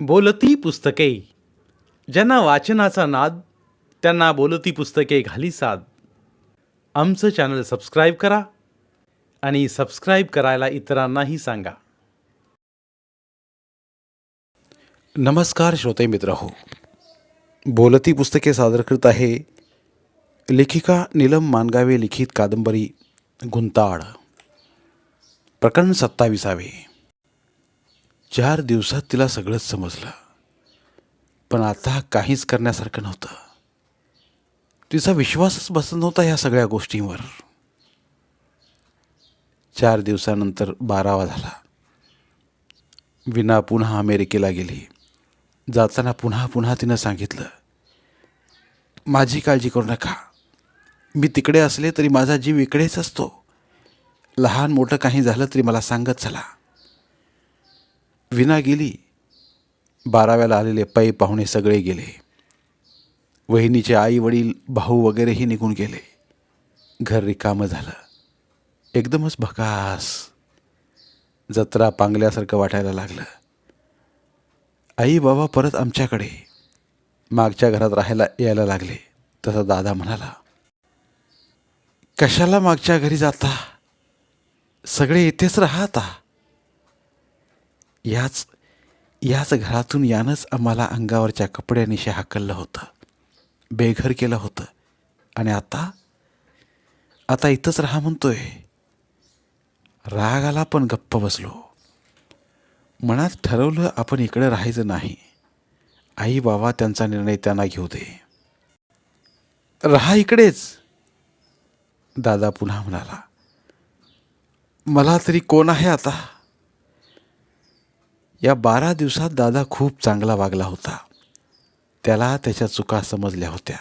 बोलती पुस्तके. ज्यांना वाचनाचा नाद त्यांना बोलती पुस्तके घाली साद. आमचं चॅनल सबस्क्राईब करा आणि सबस्क्राईब करायला इतरांनाही सांगा. नमस्कार श्रोते मित्र हो. बोलती पुस्तके सादर करत आहे लेखिका नीलम मानगावे लिखित कादंबरी गुंताळ. प्रकरण सत्ताविसावे. चार दिवसात तिला सगळंच समजलं. पण आता काहीच करण्यासारखं नव्हतं. तिचा विश्वासच बसत नव्हता ह्या सगळ्या गोष्टींवर. चार दिवसानंतर बारावा झाला. विना पुन्हा अमेरिकेला गेली. जाताना पुन्हा पुन्हा तिनं सांगितलं माझी काळजी करू नका. मी तिकडे असले तरी माझा जीव इकडेच असतो. लहान मोठं काही झालं तरी मला सांगत चला. विना गेली. बाराव्याला आलेले पै पाहुणे सगळे गेले. वहिनीचे आई वडील भाऊ वगैरेही निघून गेले. घर रिकामं झालं. एकदमच भकास. जत्रा पांगल्यासारखं वाटायला लागलं. आई बाबा परत आमच्याकडे. मागच्या घरात राहायला यायला लागले. तसा दादा म्हणाला कशाला मागच्या घरी जाता? सगळे इथेच राहता. याच याच घरातून यानंच आम्हाला अंगावरच्या कपड्यानिशी हाकललं होतं. बेघर केलं होतं. आणि आता आता इथंच राहा म्हणतोय. राग आला पण गप्प बसलो. मनात ठरवलं आपण इकडे राहायचं नाही. आई बाबा त्यांचा निर्णय त्यांना घेऊ दे. राहा इकडेच. दादा पुन्हा म्हणाला. मला तरी कोण आहे आता? या बारा दिवसात दादा खूप चांगला वागला होता. त्याला त्याच्या चुका समजल्या होत्या.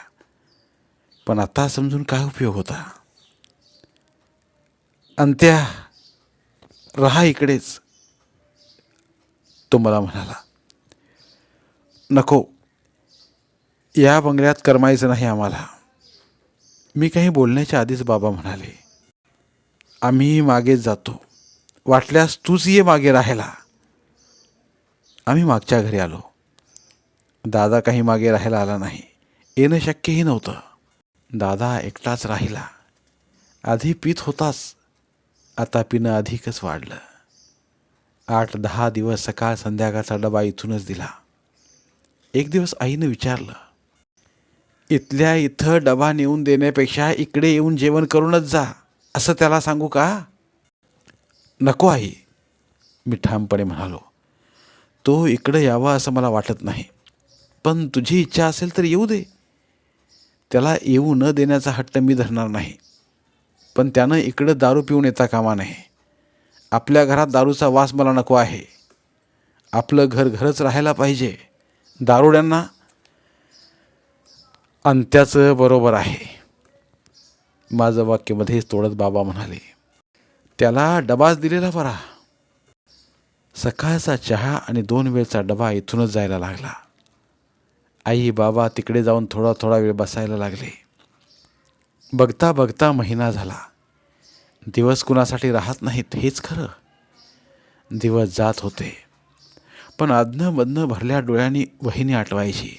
पण आता समजून काय उपयोग होता? अंत्या राहा इकडेच. तो मला म्हणाला नको या बंगल्यात करमायचं नाही आम्हाला. मी काही बोलण्याच्या आधीच बाबा म्हणाले आम्ही मागेच जातो. वाटल्यास तूच ये मागे राहायला. आम्ही मागच्या घरी आलो. दादा काही मागे राहायला आला नाही. येणं शक्यही नव्हतं. दादा एकटाच राहिला. आधी पीत होताच. आता पिणं अधिकच वाढलं. आठ दहा दिवस सकाळ संध्याकाळचा डबा इथूनच दिला. एक दिवस आईनं विचारलं इथल्या इथं डबा नेऊन देण्यापेक्षा इकडे येऊन जेवण करूनच जा. असं त्याला सांगू का? नको आई मी ठामपणे म्हणालो. तो इकडं यावा असं मला वाटत नाही. पण तुझी इच्छा असेल तर येऊ दे. त्याला येऊ न देण्याचा हट्ट मी धरणार नाही. पण त्यानं इकडं दारू पिऊन येता कामा नये. आपल्या घरात दारूचा वास मला नको आहे. आपलं घर घरच राहायला पाहिजे. दारुड्यांना अंत्याचं बरोबर आहे. माझं वाक्यमध्येच तोडत बाबा म्हणाले त्याला डबाच दिलेला बरा. सकाळचा चहा आणि दोन वेळचा डबा इथूनच जायला लागला. आई बाबा तिकडे जाऊन थोडा थोडा वेळ बसायला लागले. बघता बघता महिना झाला. दिवस कुणासाठी राहत नाहीत हेच खरं. दिवस जात होते. पण अधनं भरल्या डोळ्यांनी वहिनी आठवायची.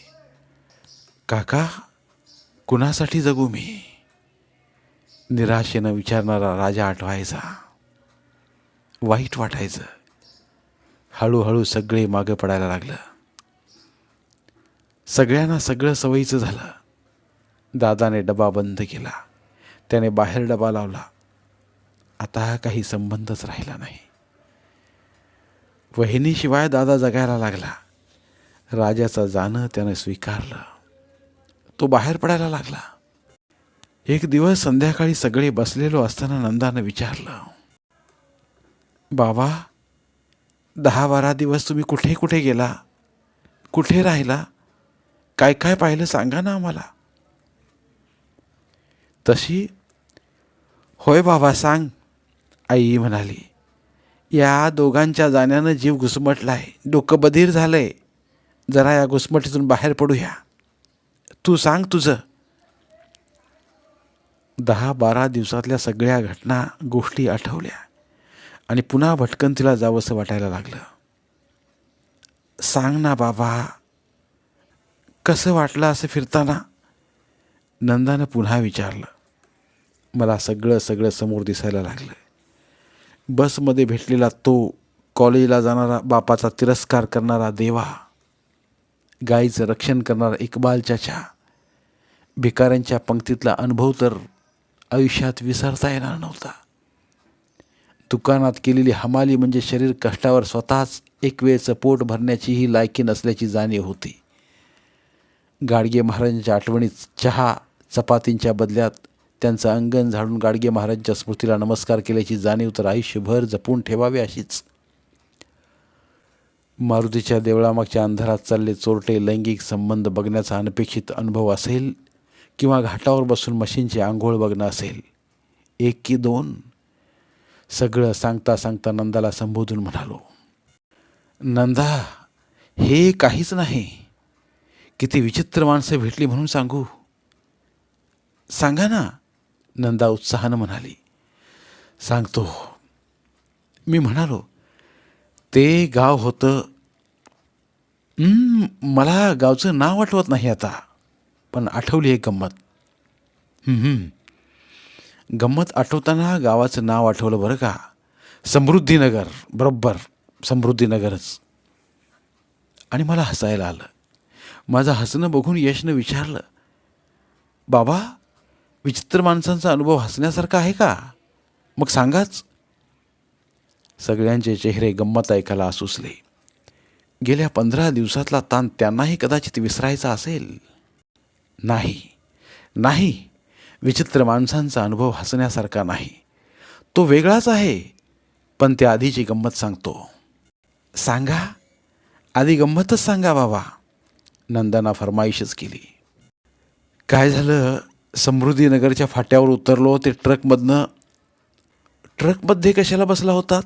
काका कुणासाठी जगू मी? निराशेनं विचारणारा राजा आठवायचा. वाईट वाटायचं. हळूहळू सगळे मागं पडायला लागलं. सगळ्यांना सगळं सवयीचं झालं. दादाने डबा बंद केला. त्याने बाहेर डबा लावला. आता काही संबंधच राहिला नाही. वहिनीशिवाय दादा जगायला लागला. राजाचं जाणं त्यानं स्वीकारलं. तो बाहेर पडायला लागला. एक दिवस संध्याकाळी सगळे बसलेलो असताना नंदानं विचारलं बाबा दहा बारा दिवस तुम्ही कुठे कुठे गेला? कुठे राहिला? काय काय पाहिलं सांगा ना आम्हाला. तशी होय बाबा सांग आई म्हणाली. या दोघांच्या जाण्यानं जीव घुसमटलाय. डोकं बधीर आहे जरा या घुसमटीतून बाहेर पडूया. तू सांग तुझं. दहा बारा दिवसातल्या सगळ्या घटना गोष्टी आठवल्या. आणि पुन्हा भटकन तिला जावंसं वाटायला लागलं. सांग ना बाबा कसं वाटलं असं फिरताना? नंदानं पुन्हा विचारलं. मला सगळं सगळं समोर दिसायला लागलं. बसमध्ये भेटलेला तो कॉलेजला जाणारा बापाचा तिरस्कार करणारा देवा गाईचं रक्षण करणारा इकबाल चाचा भिकाऱ्यांच्या पंक्तीतला अनुभव तर आयुष्यात विसरता येणार नव्हता. दुकानात केलेली हमाली म्हणजे शरीर कष्टावर स्वतःच एक वेळचं पोट भरण्याचीही लायकी नसल्याची जाणीव होती. गाडगे महाराजांच्या आठवणीत चहा चपातींच्या बदल्यात त्यांचं अंगण झाडून गाडगे महाराजांच्या स्मृतीला नमस्कार केल्याची जाणीव तर आयुष्यभर जपून ठेवावी अशीच. मारुतीच्या देवळामागच्या अंधारात चालले चोरटे लैंगिक संबंध बघण्याचा अनपेक्षित अनुभव असेल किंवा घाटावर बसून मशीनची आंघोळ बघणं असेल? एक की दोन? सगळं सांगता सांगता नंदाला संबोधून म्हणालो नंदा हे काहीच नाही. किती विचित्र माणसं भेटली म्हणून सांगू. सांगा ना नंदा उत्साहानं म्हणाली. सांगतो. मी म्हणालो ते गाव होतं. मला गावचं नाव आठवत नाही आता पण आठवली एक गंमत. गंमत आठवताना गावाचं नाव आठवलं बरं का? समृद्धीनगर बरोबर. समृद्धीनगरच. आणि मला हसायला आलं. माझं हसणं बघून यशनं विचारलं बाबा विचित्र माणसांचा अनुभव हसण्यासारखा आहे का? मग सांगाच. सगळ्यांचे चेहरे गंमत ऐकायला आसुसले. गेल्या पंधरा दिवसातला ताण त्यांनाही कदाचित विसरायचा असेल. नाही. नाही. विचित्र माणसांचा अनुभव हसण्यासारखा नाही. तो वेगळाच आहे पण त्या आधीची गंमत सांगतो. सांगा. आधी गंमतच सांगा बाबा. नंदाना फरमाईशच केली. काय झालं? समृद्धीनगरच्या फाट्यावर उतरलो ते ट्रकमधनं ट्रकमध्ये कशाला बसला होतात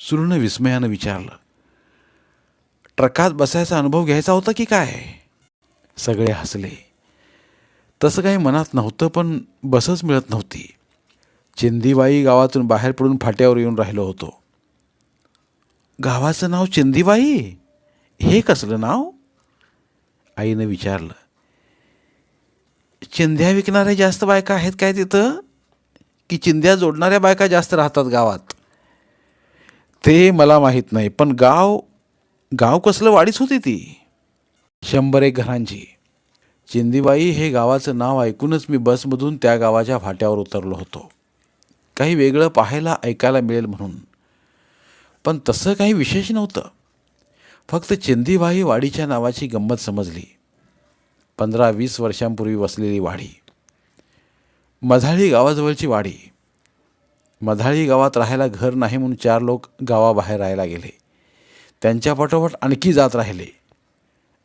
सुरूनं विस्मयानं विचारलं. ट्रकात बसायचा अनुभव घ्यायचा होता की काय? सगळे हसले. तसं काही मनात नव्हतं पण बसच मिळत नव्हती. चिंदीबाई गावातून बाहेर पडून फाट्यावर येऊन राहिलो होतो. गावाचं नाव चिंदीबाई? हे कसलं नाव? आईनं विचारलं. चिंध्या विकणाऱ्या जास्त बायका आहेत काय तिथं? की चिंध्या जोडणाऱ्या बायका जास्त राहतात गावात? ते मला माहीत नाही पण गाव गाव कसलं वाढीच होती ती. शंभर एक घरांची. चिंदीबाई हे गावाचं नाव ऐकूनच मी बसमधून त्या गावाच्या फाट्यावर उतरलो होतो. काही वेगळं पाहायला ऐकायला मिळेल म्हणून. पण तसं काही विशेष नव्हतं. फक्त चिंदीबाई वाडीच्या नावाची गंमत समजली. पंधरा वीस वर्षांपूर्वी वसलेली वाडी. मधाळी गावाजवळची वाडी. मधाळी गावात राहायला घर नाही म्हणून चार लोक गावाबाहेर राहायला गेले. त्यांच्या पाठोपाठ आणखी जात राहिले.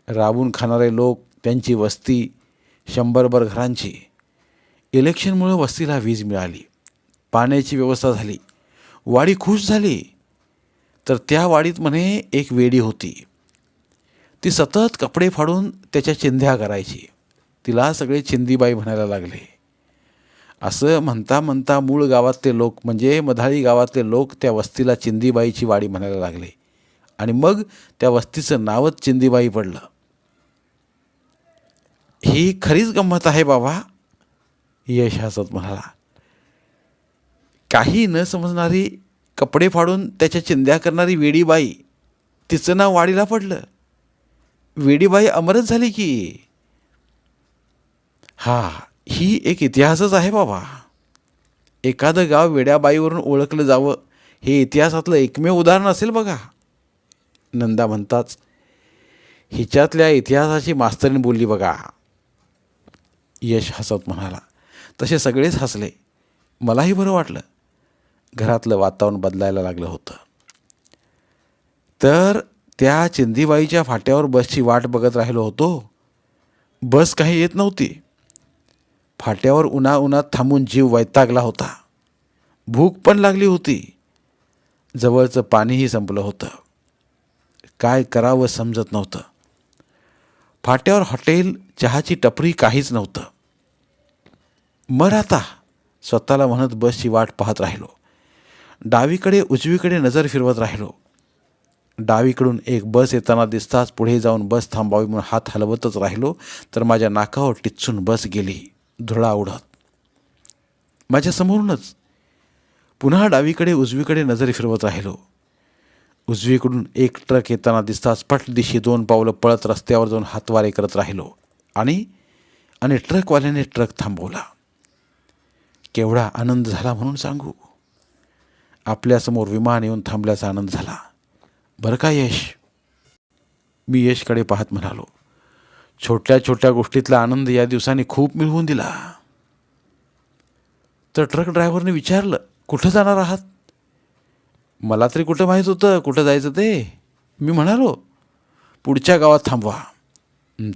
राबून खाणारे लोक त्यांची वस्ती शंभरभर घरांची. इलेक्शनमुळं वस्तीला वीज मिळाली. पाण्याची व्यवस्था झाली. वाडी खुश झाली. तर त्या वाडीत म्हणे एक वेडी होती. ती सतत कपडे फाडून त्याच्या चिंध्या करायची. तिला सगळे चिंदीबाई म्हणायला लागले. असं म्हणता म्हणता मूळ गावातले लोक म्हणजे मधाळी गावातले लोक त्या वस्तीला चिंदीबाईची वाडी म्हणायला लागले. आणि मग त्या वस्तीचं नावच चिंदीबाई पडलं. ही खरीच गंमत आहे बाबा. यश हसत म्हणाला. काही न समजणारी कपडे फाडून त्याच्या चिंध्या करणारी वेडीबाई तिचं नाव वाडीला पडलं. वेडीबाई अमरच झाली की. हा ही एक इतिहासच आहे बाबा. एखादं गाव वेड्याबाईवरून ओळखलं जावं हे इतिहासातलं एकमेव उदाहरण असेल बघा. नंदा म्हणताच हिच्यातल्या इतिहासाची मास्तरीन बोलली बघा. यश हसत म्हणाला. तसे सगळेच हसले. मलाही बरं वाटलं. घरातलं वातावरण बदलायला लागलं होतं. तर त्या चिंदीबाईच्या फाट्यावर बसची वाट बघत राहिलो होतो. बस काही येत नव्हती. फाट्यावर उन्हा उन्हात थांबून जीव वैतागला होता. भूक पण लागली होती. जवळचं पाणीही संपलं होतं. काय करावं समजत नव्हतं. फाट्यावर हॉटेल चहाची टपरी काहीच नव्हतं. मर आता स्वतःला म्हणत बसची वाट पाहत राहिलो. डावीकडे उजवीकडे नजर फिरवत राहिलो. डावीकडून एक बस येताना दिसताच पुढे जाऊन बस थांबावी म्हणून हात हलवतच राहिलो तर माझ्या नाकावर टिचून बस गेली धुळा उडत. माझ्यासमोरूनच पुन्हा डावीकडे उजवीकडे नजर फिरवत राहिलो. उजवीकडून एक ट्रक येताना दिसताच पट दिशी दोन पावलं पळत रस्त्यावर जाऊन हातवारे करत राहिलो आणि आणि ट्रकवाल्याने ट्रक थांबवला. केवढा आनंद झाला म्हणून सांगू? आपल्यासमोर विमान येऊन थांबल्याचा आनंद झाला. बरं का यश? मी यशकडे पाहत म्हणालो. छोट्या छोट्या गोष्टीतला आनंद या दिवसांनी खूप मिळवून दिला. तर ट्रक ड्रायव्हरने विचारलं कुठं जाणार आहात? मला तरी कुठं माहीत होतं कुठं जायचं ते. मी म्हणालो पुढच्या गावात थांबवा.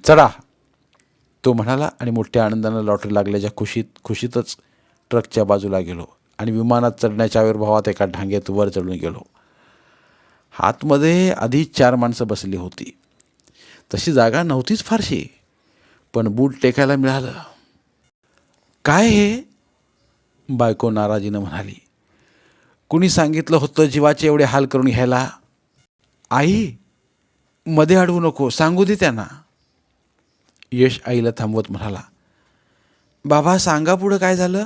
चढा तो म्हणाला आणि मोठ्या आनंदानं लॉटरी लागल्याच्या खुशीत खुशीतच ट्रकच्या बाजूला गेलो आणि विमानात चढण्याच्या आविर्भावात एका ढांग्यात वर चढून गेलो. हातमध्ये आधीच चार माणसं बसली होती. तशी जागा नव्हतीच फारशी पण बूट टेकायला मिळालं. काय हे? बायको नाराजीनं म्हणाली. कुणी सांगितलं होतं जीवाचे एवढे हाल करून घ्यायला? आई मध्ये अडवू नको सांगू दे त्यांना. यश आईला थांबवत म्हणाला. बाबा सांगा पुढं काय झालं?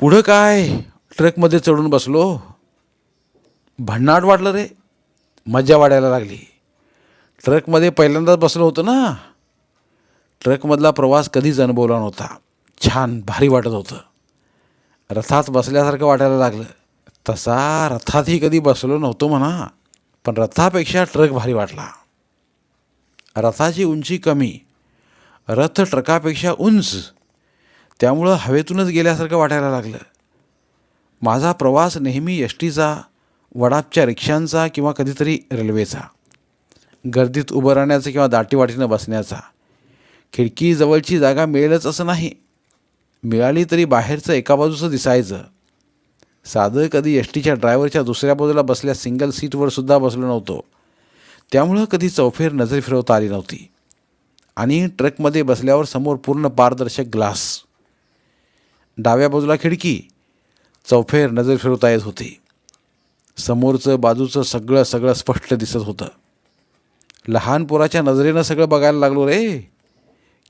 पुढं काय? ट्रकमध्ये चढून बसलो. भन्नाट वाटलं रे. मज्जा वाढायला लागली. ट्रकमध्ये पहिल्यांदाच बसलो होतो ना. ट्रकमधला प्रवास कधीच अनुभवला नव्हता. छान भारी वाटत होतं. रथात बसल्यासारखं वाटायला लागलं. तसा रथातही कधी बसलो नव्हतो म्हणा पण रथापेक्षा ट्रक भारी वाटला. रथाची उंची कमी रथ ट्रकापेक्षा उंच त्यामुळं हवेतूनच गेल्यासारखं वाटायला लागलं. माझा प्रवास नेहमी एस टीचा वडापच्या रिक्षांचा किंवा कधीतरी रेल्वेचा गर्दीत उभं राहण्याचा किंवा दाटीवाटीनं बसण्याचा. खिडकीजवळची जागा मिळेलच असं नाही. मिळाली तरी बाहेरचं एका बाजूचं दिसायचं. साधं कधी एस टीच्या ड्रायव्हरच्या दुसऱ्या बाजूला बसल्या सिंगल सीटवर सुद्धा बसलो नव्हतो. त्यामुळं कधी चौफेर नजर फिरवता आली नव्हती. आणि ट्रकमध्ये बसल्यावर समोर पूर्ण पारदर्शक ग्लास. डाव्या बाजूला खिडकी. चौफेर नजर फिरवता येत होती. समोरचं बाजूचं सगळं सगळं स्पष्ट दिसत होतं. लहान पोराच्या नजरेनं सगळं बघायला लागलो रे.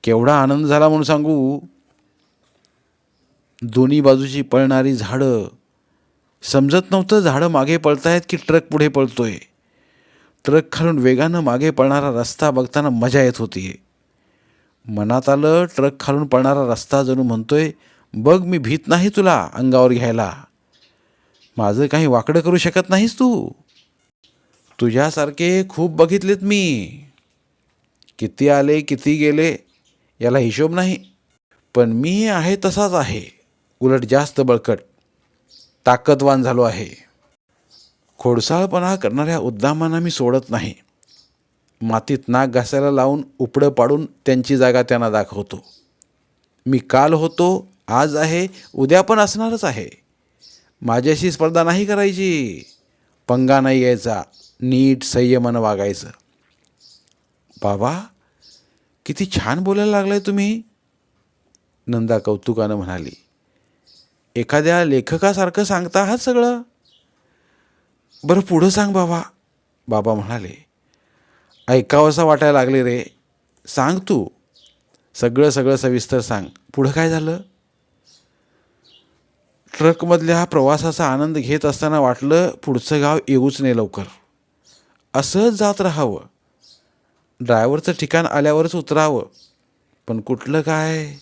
केवढा आनंद झाला म्हणून सांगू. दोन्ही बाजूची पळणारी झाडं. समजत नव्हतं झाडं मागे पळतायत की ट्रक पुढे पळतोय. ट्रक खालून वेगानं मागे पळणारा रस्ता बघताना मजा येत होती. मनात आलं ट्रक खालून पळणारा रस्ता जणू म्हणतोय बघ मी भीत नाही तुला अंगावर घ्यायला. माझं काही वाकडं करू शकत नाहीस तू. तुझ्यासारखे खूप बघितलेत मी. किती आले किती गेले याला हिशोब नाही. पण मी आहे तसाच आहे. उलट जास्त बळकट. ताकदवान झालो आहे. खोडसाळपणा करणाऱ्या उद्दामांना मी सोडत नाही. मातीत नाक घासायला लावून उपडं पाडून त्यांची जागा त्यांना दाखवतो. मी काल होतो आज आहे उद्या पण असणारच आहे. माझ्याशी स्पर्धा नाही करायची. पंगा नाही यायचा. नीट संयमानं वागायचं. बाबा किती छान बोलायला लागलाय तुम्ही. नंदा कौतुकानं म्हणाली. एखाद्या लेखकासारखं सांगता आहात सगळं? बरं पुढं सांग बाबा. बाबा म्हणाले. ऐकावंसं वाटायला लागले रे. सांग तू. सगळं सगळं सविस्तर सांग. पुढं काय झालं? ट्रकमधल्या प्रवासाचा आनंद घेत असताना वाटलं पुढचं गाव येऊच नाही लवकर. असंच जात राहावं. ड्रायव्हरचं ठिकाण आल्यावरच उतरावं. पण कुठलं काय?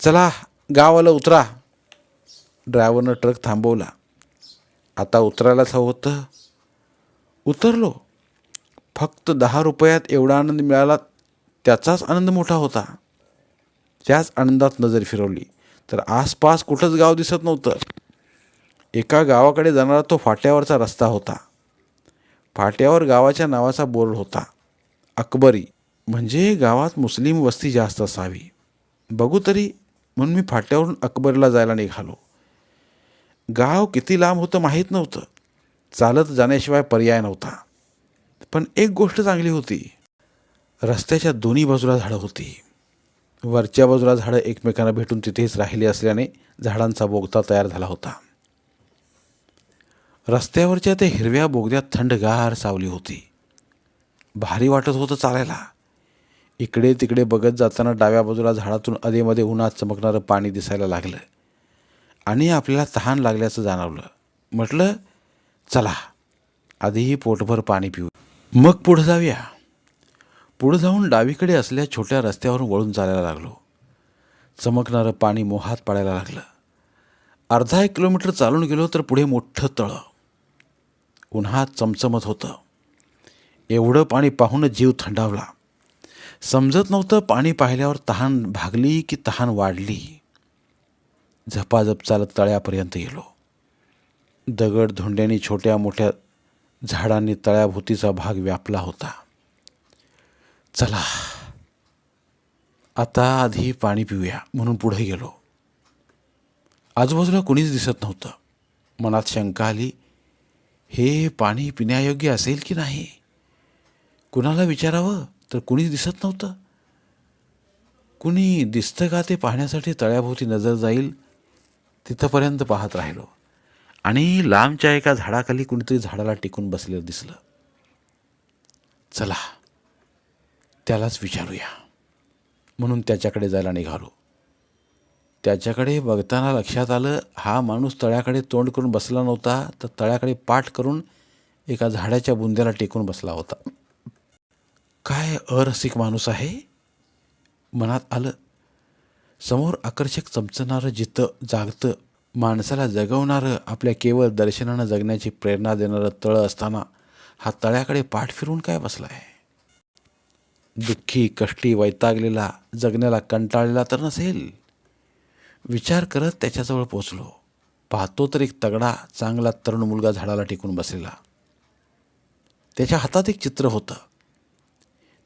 चला गावाला उतरा. ड्रायव्हरनं ट्रक थांबवला. आता उतरायलाच हवं होतं. उतरलो. फक्त दहा रुपयात एवढा आनंद मिळाला त्याचाच आनंद मोठा होता. त्याच आनंदात नजर फिरवली. तर आसपास कुठंच गाव दिसत नव्हतं. एका गावाकडे जाणारा तो फाट्यावरचा रस्ता होता. फाट्यावर गावाच्या नावाचा बोर्ड होता. अकबरी म्हणजे गावात मुस्लिम वस्ती जास्त असावी. बघू तरी म्हणून मी फाट्यावरून अकबरीला जायला निघालो. गाव किती लांब होतं माहीत नव्हतं. चालत जाण्याशिवाय पर्याय नव्हता. पण एक गोष्ट चांगली होती. रस्त्याच्या दोन्ही बाजूला झाडं होती. वरच्या बाजूला झाडं एकमेकांना भेटून तिथेच राहिली असल्याने झाडांचा बोगदा तयार झाला होता. रस्त्यावरच्या त्या हिरव्या बोगद्यात थंडगार सावली होती. भारी वाटत होतं चालायला. इकडे तिकडे बघत जाताना डाव्या बाजूला झाडातून अधेमध्ये उन्हात चमकणारं पाणी दिसायला लागलं. आणि आपल्याला तहान लागल्याचं जाणवलं. म्हटलं चला आधीही पोटभर पाणी पिऊ. मग पुढं जाऊया. पुढं जाऊन डावीकडे असल्या छोट्या रस्त्यावरून वळून चालायला लागलो. चमकणारं पाणी मोहात पडायला लागलं. अर्धा एक किलोमीटर चालून गेलो तर पुढे मोठं तळं. उन्हात चमचमत होतं. एवढं पाणी पाहूनच जीव थंडावला. समजत नव्हतं पाणी पाहिल्यावर तहान भागली की तहान वाढली. झपाझप चालत तळ्यापर्यंत गेलो. दगड धोंड्यांनी छोट्या मोठ्या झाडांनी तळ्याभोवतीचा भाग व्यापला होता. चला. आता आधी पाणी पिऊया म्हणून पुढे गेलो. आजूबाजूला कुणीच दिसत नव्हतं. मनात शंका आली हे पाणी पिण्यायोग्य असेल की नाही? कुणाला विचारावं? तर कुणीच दिसत नव्हतं. कुणी दिसतं का ते पाहण्यासाठी तळ्याभोवती नजर जाईल तिथंपर्यंत पाहत राहिलो. आणि लांबच्या एका झाडाखाली कुणीतरी झाडाला टिकून बसलेलं दिसलं. चला. त्यालाच विचारूया. म्हणून त्याच्याकडे जायला निघालो. त्याच्याकडे बघताना लक्षात आलं हा माणूस तळ्याकडे तोंड करून बसला नव्हता तर तळ्याकडे पाठ करून एका झाडाच्या बुंद्याला टेकून बसला होता. काय अरसिक माणूस आहे? मनात आलं. समोर आकर्षक चमचणारं जिथं जागतं माणसाला जगवणारं आपल्या केवळ दर्शनानं जगण्याची प्रेरणा देणारं तळं असताना हा तळ्याकडे पाठ फिरून काय बसला आहे दुःखी कष्टी वैतागलेला जगण्याला कंटाळलेला तर नसेल. विचार करत त्याच्याजवळ पोचलो. पाहतो तर एक तगडा चांगला तरुण मुलगा झाडाला टिकून बसलेला. त्याच्या हातात एक चित्र होतं.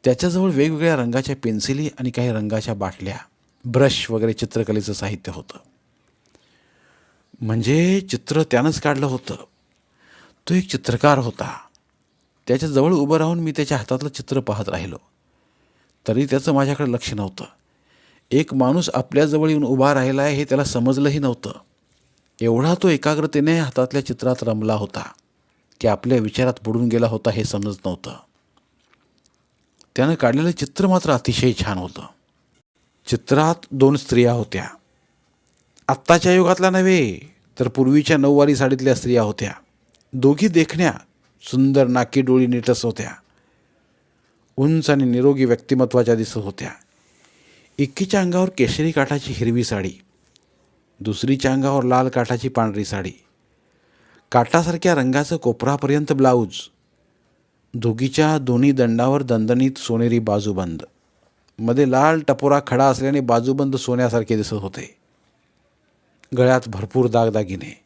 त्याच्याजवळ वेगवेगळ्या रंगाच्या पेन्सिली आणि काही रंगाच्या बाटल्या ब्रश वगैरे चित्रकलेचं साहित्य होतं. म्हणजे चित्र त्यानंच काढलं होतं. तो एक चित्रकार होता. त्याच्याजवळ उभं राहून मी त्याच्या हातातलं चित्र पाहत राहिलो. तरी त्याचं माझ्याकडे लक्ष नव्हतं. एक माणूस आपल्याजवळ येऊन उभा राहिला आहे हे त्याला समजलंही नव्हतं. एवढा तो एकाग्रतेने हातातल्या चित्रात रमला होता की आपल्या विचारात बुडून गेला होता हे समजत नव्हतं. त्यानं काढलेलं चित्र मात्र अतिशय छान होतं. चित्रात दोन स्त्रिया होत्या. आत्ताच्या युगातल्या नव्हे तर पूर्वीच्या नऊवारी साडीतल्या स्त्रिया होत्या. दोघी देखण्या सुंदर नाकी डोळी नीटस होत्या. उंच आणि निरोगी व्यक्तिमत्वाच्या दिसत होत्या. एकीच्या अंगावर केशरी काठाची हिरवी साडी दुसरीच्या अंगावर लाल काठाची पांढरी साडी काटासारख्या रंगाचं कोपरापर्यंत ब्लाऊज दोघीच्या दोन्ही दंडावर दणदणीत सोनेरी बाजूबंद. मध्ये लाल टपोरा खडा असल्याने बाजूबंद सोन्यासारखे दिसत होते. गळ्यात भरपूर दागदागिने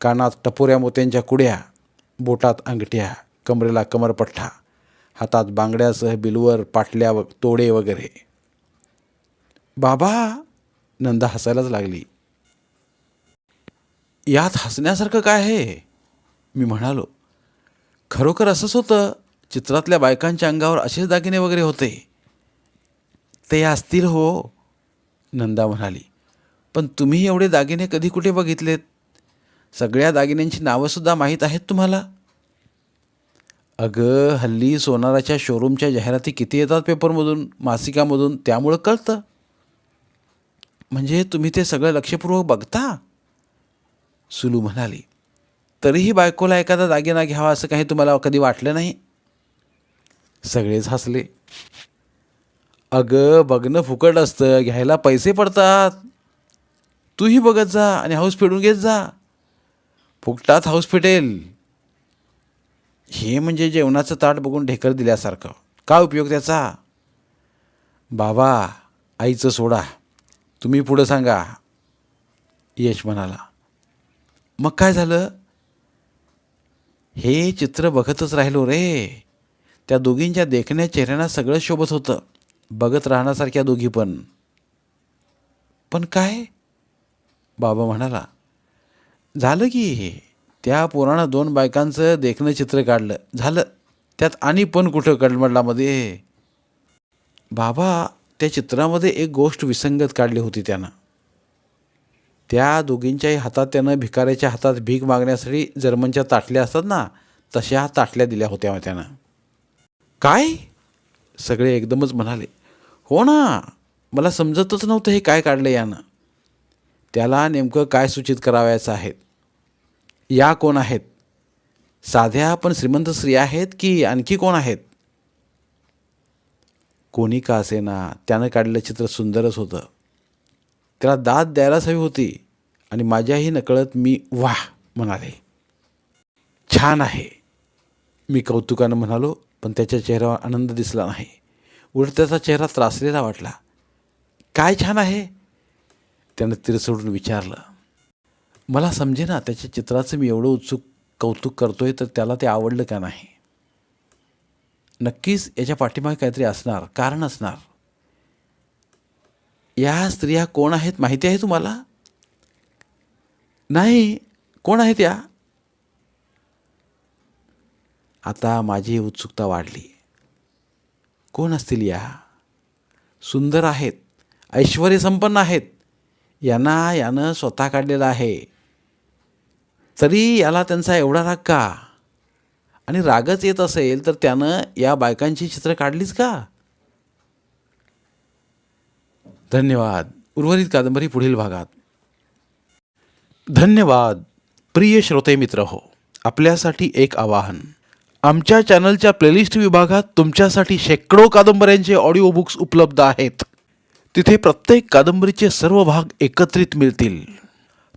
कानात टपोऱ्या मोत्यांच्या कुड्या बोटात अंगठ्या कमरेला कमरपट्ठा हातात बांगड्यासह बिलवर पाटल्या व तोडे वगैरे. बाबा नंदा हसायलाच लागली. यात हसण्यासारखं काय आहे? मी म्हणालो खरोखर असंच होतं चित्रातल्या बायकांच्या अंगावर असेच दागिने वगैरे होते. ते असतील हो नंदा म्हणाली. पण तुम्ही एवढे दागिने कधी कुठे बघितलेत? सगळ्या दागिन्यांची नावंसुद्धा माहीत आहेत तुम्हाला? अगं हल्ली सोनाराच्या शोरूमच्या जाहिराती किती येतात पेपरमधून मासिकामधून? त्यामुळं कळतं. म्हणजे तुम्ही ते सगळं लक्षपूर्वक बघता? सुलू म्हणाली. तरीही बायकोला एखादा दागिना घ्यावा असं काही तुम्हाला कधी वाटलं नाही? सगळेच हसले. अगं बघणं फुकट असतं. घ्यायला पैसे पडतात. तूही बघत जा आणि हाऊस फेडून घेत जा. फुकटात हाऊस फिटेल. हे म्हणजे जेवणाचं ताट बघून ढेकर दिल्यासारखं. काय उपयोग त्याचा? बाबा आईचं सोडा. तुम्ही पुढं सांगा यश म्हणाला. मग काय झालं? हे चित्र बघतच राहिलो रे. त्या दोघींच्या देखण्या चेहऱ्यांना सगळं शोभत होतं. बघत राहण्यासारख्या दोघी पण. पण काय? बाबा म्हणाला. झालं की हे? त्या पोरानं दोन बायकांचं देखणं चित्र काढलं. झालं. त्यात आणि पण कुठं कडमडलामध्ये बाबा त्या चित्रामध्ये एक गोष्ट विसंगत काढली होती त्यानं. त्या दोघींच्याही हातात त्यानं भिकाऱ्याच्या हातात भीक मागण्यासाठी जर्मनच्या ताटल्या असतात ना तशा ताटल्या दिल्या होत्या त्यानं. काय? सगळे एकदमच म्हणाले हो ना मला समजतच नव्हतं हे काय काढलं यानं. त्याला नेमकं काय सूचित करावयाचं आहे? या कोण आहेत? साध्या पण श्रीमंत स्त्रिया आहेत की आणखी कोण आहेत? कोणी का असेना? त्यानं काढलेलं चित्र सुंदरच होतं. त्याला दाद द्यायलाच हवी होती आणि माझ्याही नकळत मी वाह म्हणाले. छान आहे. मी कौतुकानं म्हणालो पण त्याच्या चेहऱ्यावर आनंद दिसला नाही. उलट त्याचा चेहरा त्रासलेला वाटला. काय छान आहे. त्यानं तिरसोडून विचारलं. मला समजे ना त्याच्या चित्राचं मी एवढं उत्सुक कौतुक करतो आहे तर त्याला ते आवडलं का नाही? नक्कीच याच्या पाठीमागे काहीतरी असणार कारण असणार. या स्त्रिया कोण आहेत माहिती आहे तुम्हाला? नाही कोण आहेत या? आता माझी उत्सुकता वाढली. कोण असतील या? सुंदर आहेत ऐश्वर्यसंपन्न आहेत. यांना यानं स्वतः काढलेलं आहे. तरी याला त्यांचा एवढा राग का? आणि रागच येत असेल तर त्यानं या बायकांची चित्र काढलीच का? धन्यवाद. उर्वरित कादंबरी पुढील भागात. धन्यवाद प्रिय श्रोते मित्र हो. आपल्यासाठी एक आवाहन. आमच्या चॅनलच्या प्लेलिस्ट विभागात तुमच्यासाठी शेकडो कादंबऱ्यांचे ऑडिओ बुक्स उपलब्ध आहेत. तिथे प्रत्येक कादंबरीचे सर्व भाग एकत्रित मिळतील.